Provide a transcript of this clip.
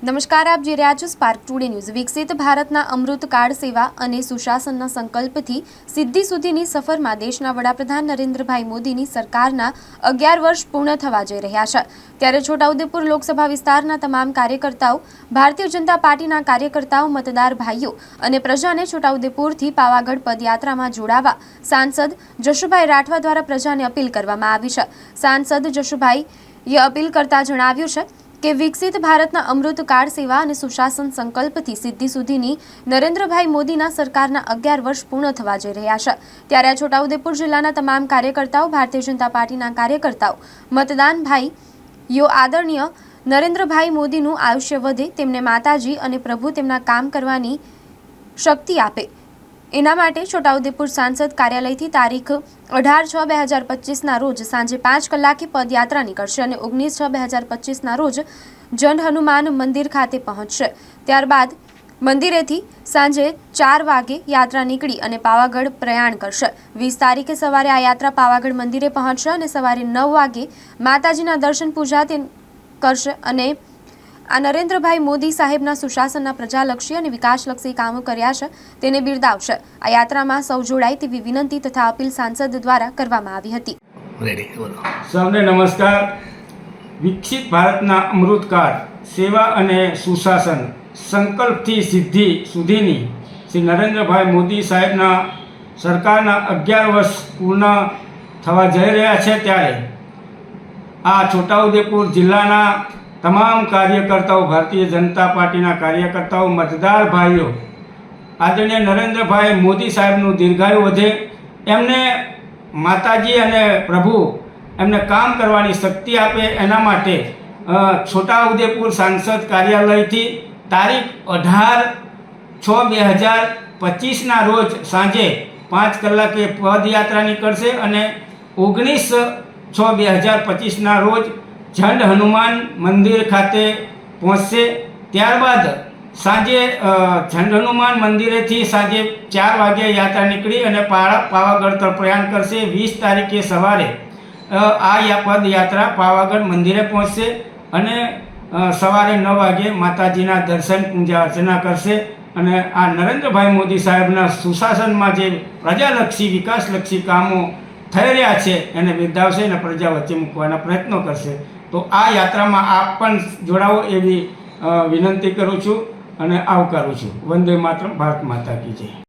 નમસ્કાર, આપ જે રહ્યા છો સ્પાર્ક ટુડે ન્યૂઝ વિકસિત ભારતના અમૃતકાળ સેવા અને સુશાસનના સંકલ્પથી સિદ્ધિ સુધીની સફરમાં દેશના વડાપ્રધાન નરેન્દ્રભાઈ મોદીની સરકારના અગિયાર વર્ષ પૂર્ણ થવા જઈ રહ્યા છે. ત્યારે છોટાઉદેપુર લોકસભા વિસ્તારના તમામ કાર્યકર્તાઓ, ભારતીય જનતા પાર્ટીના કાર્યકર્તાઓ, મતદાર ભાઈઓ અને પ્રજાને છોટાઉદેપુરથી પાવાગઢ પદયાત્રામાં જોડાવા સાંસદ જશુભાઈ રાઠવા દ્વારા પ્રજાને અપીલ કરવામાં આવી છે. સાંસદ જશુભાઈએ અપીલ કરતા જણાવ્યું છે કે વિકસિત ભારતના અમૃતકાળ સેવા અને સુશાસન સંકલ્પથી સિદ્ધિ સુધીની નરેન્દ્રભાઈ મોદીના સરકારના અગિયાર વર્ષ પૂર્ણ થવા જઈ રહ્યા છે. ત્યારે છોટાઉદેપુર જિલ્લાના તમામ કાર્યકર્તાઓ, ભારતીય જનતા પાર્ટીના કાર્યકર્તાઓ, મતદાન ભાઈ યો આદરણીય નરેન્દ્રભાઈ મોદીનું આયુષ્ય વધે, તેમને માતાજી અને પ્રભુ તેમના કામ કરવાની શક્તિ આપે. એના માટે છોટાઉદેપુર સાંસદ કાર્યાલયથી તારીખ અઢાર છ બે હજાર પચીસના રોજ સાંજે પાંચ કલાકે પદયાત્રા નીકળશે અને ઓગણીસ છ બે હજાર પચીસના રોજ જન હનુમાન મંદિર ખાતે પહોંચશે. ત્યારબાદ મંદિરેથી સાંજે ચાર વાગે યાત્રા નીકળી અને પાવાગઢ પ્રયાણ કરશે. વીસ તારીખે સવારે આ યાત્રા પાવાગઢ મંદિરે પહોંચશે અને સવારે નવ વાગે માતાજીના દર્શન પૂજા તે કરશે અને આ નરેન્દ્રભાઈ મોદી સાહેબના સુશાસનના પ્રજાલક્ષી અને વિકાસલક્ષી કામો કર્યા છે તેને બિરદાવશે. આ યાત્રામાં સૌ જોડાય તેવી વિનંતી તથા અપીલ સાંસદ દ્વારા કરવામાં આવી હતી. સૌને નમસ્કાર. વિકસિત ભારતના અમૃતકાળ સેવા અને સુશાસન સંકલ્પથી સિદ્ધિ સુધીની શ્રી નરેન્દ્રભાઈ મોદી સાહેબના સરકારના અગિયાર વર્ષ પૂર્ણ થવા જઈ રહ્યા છે ત્યારે આ છોટાઉદેપુર જિલ્લાના તમામ કાર્યકર્તાઓ, ભારતીય જનતા પાર્ટીના કાર્યકર્તાઓ, મતદાર ભાઈઓ, આદરણીય નરેન્દ્રભાઈ મોદી સાહેબનું દીર્ઘાયુ વધે. એમને માતાજી અને પ્રભુ એમને કામ કરવાની શક્તિ આપે એના માટે છોટાઉદેપુર સાંસદ કાર્યાલયથી તારીખ અઢાર છ બે હજાર પચીસના રોજ સાંજે પાંચ કલાકે પદયાત્રા નીકળશે અને ઓગણીસ છ બે હજાર પચીસના રોજ ઝંડ હનુમાન મંદિર ખાતે પહોંચશે. ત્યારબાદ સાંજે જંડ હનુમાન મંદિરેથી સાંજે ચાર વાગે યાત્રા નીકળી અને પાવાગઢ તરફ પ્રયાણ કરશે. વીસ તારીખે સવારે આ પદયાત્રા પાવાગઢ મંદિરે પહોંચશે અને સવારે નવ વાગે માતાજીના દર્શન પૂજા અર્ચના કરશે. અને આ નરેન્દ્રભાઈ મોદી સાહેબના સુશાસનમાં જે પ્રજાલક્ષી, વિકાસલક્ષી કામો થઈ રહ્યા છે, એને બિરદાવશે અને પ્રજા વચ્ચે મૂકવાના પ્રયત્નો કરશે. તો આ યાત્રામાં આપ પણ જોડાવો એવી વિનંતી કરું છું અને આવકારું છું. વંદે માત્ર ભારત માતા કી જય.